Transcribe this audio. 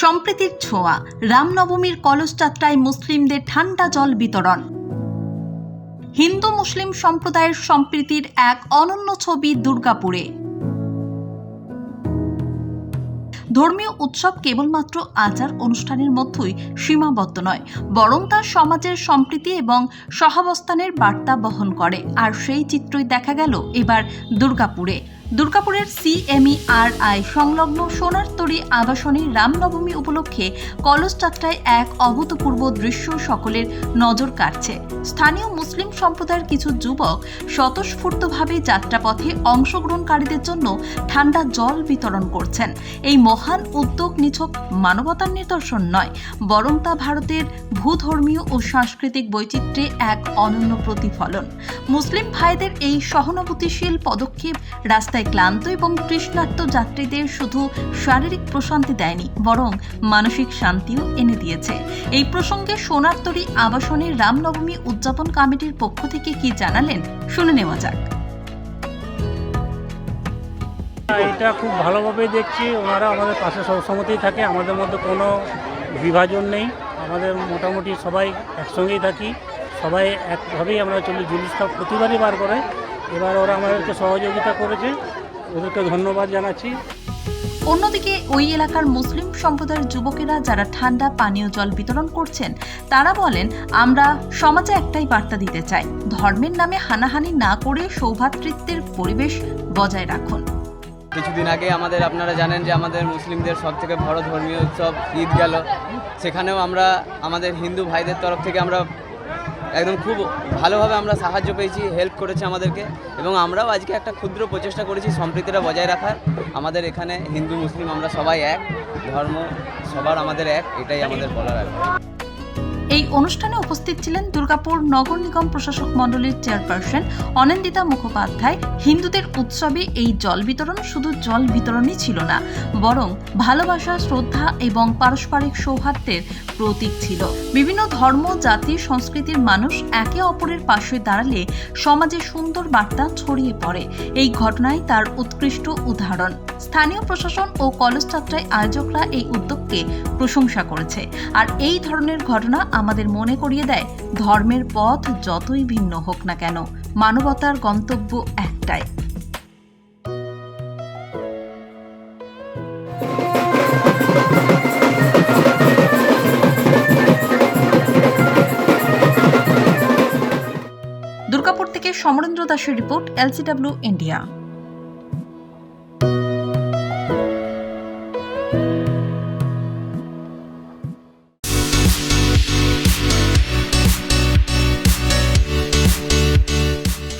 সম্প্রীতির ছোঁয়া, রামনবমীর কলসযাত্রায় মুসলিমদের ঠান্ডা জল বিতরণ। হিন্দু মুসলিম সম্প্রদায়ের সম্প্রীতির এক অনন্য ছবি দুর্গাপুরে। ধর্মীয় উৎসব কেবলমাত্র আচার অনুষ্ঠানের মধ্যেই সীমাবদ্ধ নয়, বরং তা সমাজের সম্প্রীতি এবং সহাবস্থানের বার্তা বহন করে। আর সেই চিত্রই দেখা গেল এবার দুর্গাপুরে। দুর্গাপুরের সিএমইআর আই সংলগ্ন সোনারতরী আবাসনে রামনবমী উপলক্ষে কলস যাত্রায় এক অভূতপূর্ব দৃশ্য সকলের নজর কাড়ছে। স্থানীয় মুসলিম সম্প্রদায়ের কিছু যুবক স্বতঃস্ফূর্তভাবে যাত্রাপথে অংশগ্রহণকারীদের জন্য ঠান্ডা জল বিতরণ করছেন। এই মহান উদ্যোগ নিছক মানবতার নিদর্শন নয়, বরং তা ভারতের ভূধর্মীয় ও সাংস্কৃতিক বৈচিত্র্যে এক অনন্য প্রতিফলন। মুসলিম ভাইদের এই সহানুভূতিশীল পদক্ষেপ রাস্তায় ক্লান্ত এবং তৃষ্ণার্ত যাত্রীদের শুধু শারীরিক প্রশান্তি দেয়নি, বরং মানসিক শান্তিও এনে দিয়েছে। এই প্রসঙ্গে সোনারতরী আবাসনের রামনবমী উদযাপন কমিটির পক্ষ থেকে কি জানালেন, শুনে নেওয়া যাক। এটা খুব ভালোভাবে দেখছি, ওনারা আমাদের পাশে সবসময়তেই থাকে, আমাদের মধ্যে কোনো বিভাজন নেই। আমাদের মোটামুটি সবাই একসঙ্গেই থাকি, সবাই একভাবেই আমরা চলি, জিনিসটা প্রতিবারই বার করে। এবার ওরা আমাদেরকে সহযোগিতা করেছে। ওদেরকে ধন্যবাদ জানাচ্ছি। অন্যদিকে ওই এলাকার মুসলিম সম্প্রদায়ের যুবকেরা যারা ঠান্ডা পানীয় জল বিতরণ করছেন তারা বলেন আমরা সমাজে একটাই বার্তা দিতে চাই। ধর্মের নামে হানাহানি না করে সৌভাতৃত্বের পরিবেশ বজায় রাখুন। কিছুদিন আগে আমাদের আপনারা জানেন যে আমাদের মুসলিমদের সব থেকে বড় ধর্মীয় উৎসব ঈদ গেল। সেখানেও আমরা আমাদের হিন্দু ভাইদের তরফ থেকে আমরা একদম খুব ভালোভাবে আমরা সাহায্য পেয়েছি হেল্প করেছে আমাদেরকে এবং আমরাও আজকে একটা ক্ষুদ্র প্রচেষ্টা করেছি সম্প্রীতিটা বজায় রাখার আমাদের এখানে হিন্দু, মুসলিম আমরা সবাই এক, ধর্ম সবার আমাদের এক, এটাই আমাদের বলার আর। এই অনুষ্ঠানে উপস্থিত ছিলেন দুর্গাপুর নগর নিগম প্রশাসক মণ্ডলীর চেয়ারপারসন অনিন্দিতা মুখোপাধ্যায়। হিন্দুদের উৎসবে এই জল বিতরণ শুধু জল বিতরণই ছিল না, বরং ভালোবাসা, শ্রদ্ধা এবং পারস্পরিক সৌহার্দ্যের প্রতীক ছিল। বিভিন্ন ধর্ম, জাতি, সংস্কৃতির মানুষ একে অপরের পাশে দাঁড়ালে সমাজে সুন্দর বার্তা ছড়িয়ে পড়ে। এই ঘটনায় তার উৎকৃষ্ট উদাহরণ। স্থানীয় প্রশাসন ও কলেজ যাত্রায় আয়োজকরা এই উদ্যোগকে প্রশংসা করেছে। আর এই ধরনের ঘটনা আমাদের মনে করিয়ে দেয়, ধর্মের পথ যতই ভিন্ন হোক না কেন, মানবতার গন্তব্য একটাই। দুর্গাপুর থেকে সমরেন্দ্র দাসের report LCW India